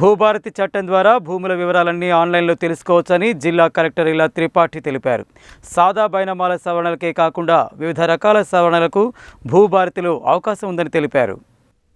భూభారతి చట్టం ద్వారా భూముల వివరాలన్నీ ఆన్లైన్లో తెలుసుకోవచ్చని జిల్లా కలెక్టర్ ఇలా త్రిపాఠి తెలిపారు. సాదా బైనమాల సవరణలకే కాకుండా వివిధ రకాల సవరణలకు భూభారతిలో అవకాశం ఉందని తెలిపారు.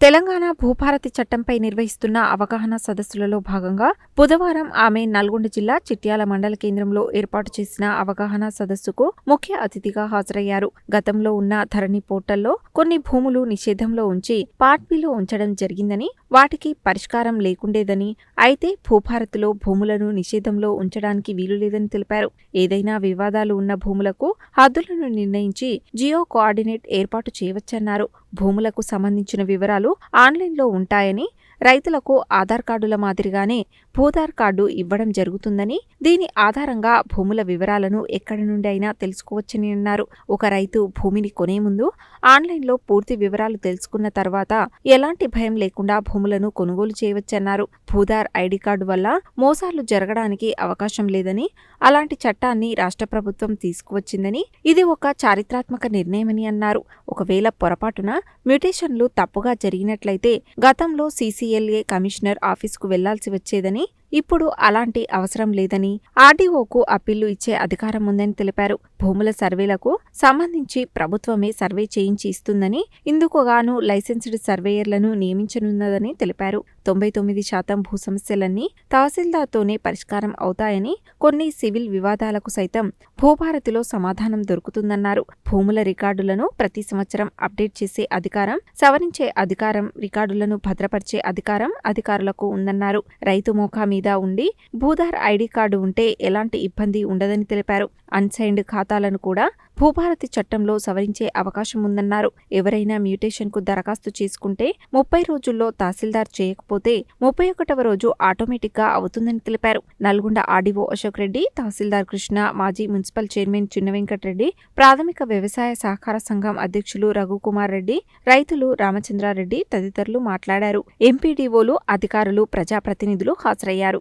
తెలంగాణ భూభారతి చట్టంపై నిర్వహిస్తున్న అవగాహన సదస్సులలో భాగంగా బుధవారం ఆమె నల్గొండ జిల్లా చిట్యాల మండల కేంద్రంలో ఏర్పాటు చేసిన అవగాహన సదస్సుకు ముఖ్య అతిథిగా హాజరయ్యారు. గతంలో ఉన్న ధరణి పోర్టల్లో కొన్ని భూములు నిషేధంలో ఉంచి పార్టీలో ఉంచడం జరిగిందని వాటికి పరిష్కారం లేకుండేదని అయితే భూభారత్లో భూములను నిషేధంలో ఉంచడానికి వీలు లేదని తెలిపారు. ఏదైనా వివాదాలు ఉన్న భూములకు హద్దులను నిర్ణయించి జియో కోఆర్డినేట్ ఏర్పాటు చేయవచ్చన్నారు. భూములకు సంబంధించిన వివరాలు ఆన్లైన్లో ఉంటాయని రైతులకు ఆధార్ కార్డుల మాదిరిగానే భూధార్ కార్డు ఇవ్వడం జరుగుతుందని దీని ఆధారంగా భూముల వివరాలను ఎక్కడి నుండి అయినా తెలుసుకోవచ్చని అన్నారు. ఒక రైతు భూమిని కొనే ముందు ఆన్లైన్లో పూర్తి వివరాలు తెలుసుకున్న తర్వాత ఎలాంటి భయం లేకుండా భూములను కొనుగోలు చేయవచ్చన్నారు. భూధార్ ఐడి కార్డు వల్ల మోసాలు జరగడానికి అవకాశం లేదని అలాంటి చట్టాన్ని రాష్ట్ర ప్రభుత్వం తీసుకువచ్చిందని ఇది ఒక చారిత్రాత్మక నిర్ణయమని అన్నారు. ఒకవేళ పొరపాటున మ్యూటేషన్లు తప్పుగా జరిగినట్లయితే గతంలో సీసీఎల్ఏ కమిషనర్ ఆఫీసుకు వెళ్ళాల్సి వచ్చేదని ఇప్పుడు అలాంటి అవసరం లేదని ఆర్డీఓకు అప్పీళ్ళు ఇచ్చే అధికారం ఉందని తెలిపారు. భూముల సర్వేలకు సంబంధించి ప్రభుత్వమే సర్వే చేయించి ఇస్తుందని ఇందుకుగాను లైసెన్స్డ్ సర్వేయర్లను నియమించనున్నదని తెలిపారు. తొంభై తొమ్మిది శాతం భూ సమస్యలన్నీ తహసీల్దార్తోనే పరిష్కారం అవుతాయని కొన్ని సివిల్ వివాదాలకు సైతం భూభారతిలో సమాధానం దొరుకుతుందన్నారు. భూముల రికార్డులను ప్రతి సంవత్సరం అప్డేట్ చేసే అధికారం సవరించే అధికారం రికార్డులను భద్రపరిచే అధికారం అధికారులకు ఉందన్నారు. రైతు ముఖా మీద ఉండి భూధార్ ఐడి కార్డు ఉంటే ఎలాంటి ఇబ్బంది ఉండదని తెలిపారు. అన్సైన్డ్ ఖాతాలను కూడా భూభారతి చట్టంలో సవరించే అవకాశం ఉందన్నారు. ఎవరైనా మ్యూటేషన్కు దరఖాస్తు చేసుకుంటే ముప్పై రోజుల్లో తహసీల్దార్ చేయకపోతే ముప్పై ఒకటవ రోజు ఆటోమేటిక్గా అవుతుందని తెలిపారు. నల్గొండ ఆర్డీఓ అశోక్ రెడ్డి తహసీల్దార్ కృష్ణ మాజీ మున్సిపల్ చైర్మన్ చిన్న వెంకటరెడ్డి ప్రాథమిక వ్యవసాయ సహకార సంఘం అధ్యక్షులు రఘుకుమార్ రెడ్డి రైతులు రామచంద్రారెడ్డి తదితరులు మాట్లాడారు. ఎంపీడీఓలు అధికారులు ప్రజాప్రతినిధులు హాజరయ్యారు.